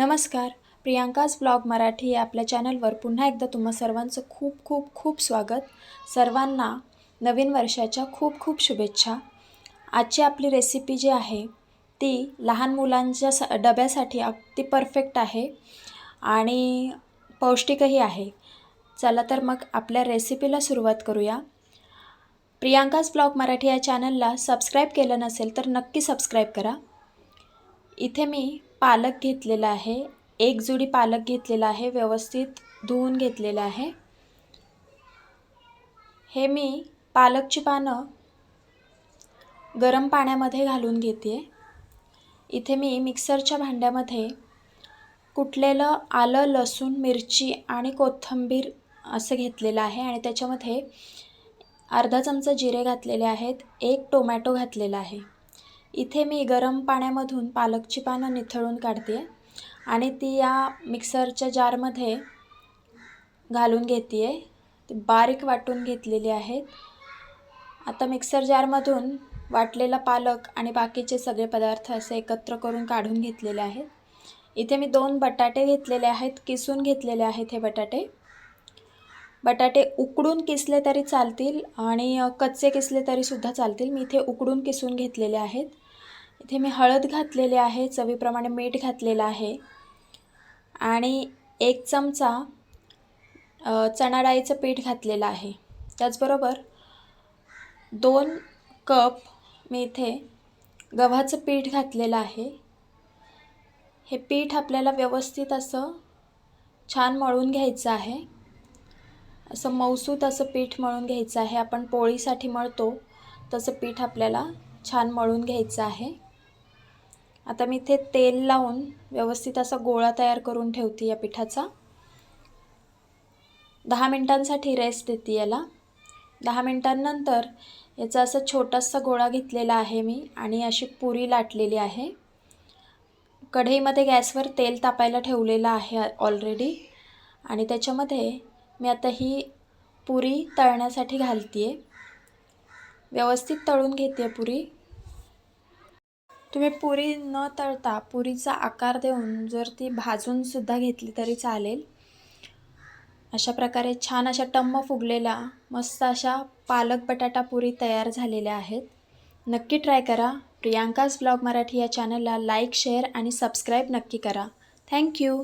नमस्कार. प्रियांकाज ब्लॉग मराठी या आपल्या चॅनलवर पुन्हा एकदा तुम्हा सर्वांचं खूप खूप खूप स्वागत. सर्वांना नवीन वर्षाच्या खूप खूप शुभेच्छा. आजची आपली रेसिपी जी आहे ती लहान मुलांच्या स डब्यासाठी अगदी परफेक्ट आहे आणि पौष्टिकही आहे. चला तर मग आपल्या रेसिपीला सुरुवात करूया. प्रियांकाज ब्लॉग मराठी या चॅनलला सबस्क्राईब केलं नसेल तर नक्की सबस्क्राईब करा. इथे मी पालक घेतलेला आहे. एक जुडी पालक घेतलेला आहे. व्यवस्थित धुवून घेतलेलं आहे. हे मी पालकची पानं गरम पाण्यामध्ये घालून घेते. इथे मी मिक्सरच्या भांड्यामध्ये कुटलेलं आलं लसूण मिरची आणि कोथिंबीर असं घेतलेलं आहे आणि त्याच्यामध्ये अर्धा चमचा जिरे घातलेले आहेत. एक टोमॅटो घातलेला आहे. इथे मी गरम पाण्यामधून पालकची पानं निथळून काढते आणि ती या मिक्सरच्या जारमध्ये घालून घेते आहे ती बारीक वाटून घेतलेली आहेत. आता मिक्सर जारमधून वाटलेला पालक आणि बाकीचे सगळे पदार्थ असे एकत्र करून काढून घेतलेले आहेत. इथे मी दोन बटाटे घेतलेले आहेत किसून घेतलेले आहेत हे बटाटे. बटाटे उकडून किसले तरी चालतील आणि कच्चे किसले तरीसुद्धा चालतील. मी इथे उकडून किसून घेतलेले आहेत. इथे मी हळद घातलेली आहे चवीप्रमाणे मीठ घातलेलं आहे. आणि एक चमचा चणा डाळीचं पीठ घातलेलं आहे. त्याचबरोबर दोन कप मी इथे गव्हाचं पीठ घातलेलं आहे. हे पीठ आपल्याला व्यवस्थित असं छान मळून घ्यायचं आहे. असं मौसूत असं पीठ मळून घ्यायचं आहे. आपण पोळीसाठी मळतो तसं पीठ आपल्याला छान मळून घ्यायचं आहे. आता मी इथे तेल लावून व्यवस्थित असा गोळा तयार करून ठेवते या पिठाचा. दहा मिनटांसाठी रेस्ट देते याला. दहा मिनटांनंतर याचा असा छोटासा गोळा घेतलेला आहे मी आणि अशी पुरी लाटलेली आहे. कढईमध्ये गॅसवर तेल तापायला ठेवलेलं आहे ऑलरेडी आणि त्याच्यामध्ये मी आता ही पुरी तळण्यासाठी घालते आहे व्यवस्थित तळून घेते पुरी. तुम्ही पुरी न तळता पुरीचा आकार देऊन जर ती भाजूनसुद्धा घेतली तरी चालेल. अशा प्रकारे छान अशा टम्म फुगलेल्या मस्त अशा पालक बटाटा पुरी तयार झालेल्या आहेत. नक्की ट्राय करा. प्रियांकाज ब्लॉग मराठी या चॅनलला लाईक शेअर आणि सबस्क्राईब नक्की करा. थँक्यू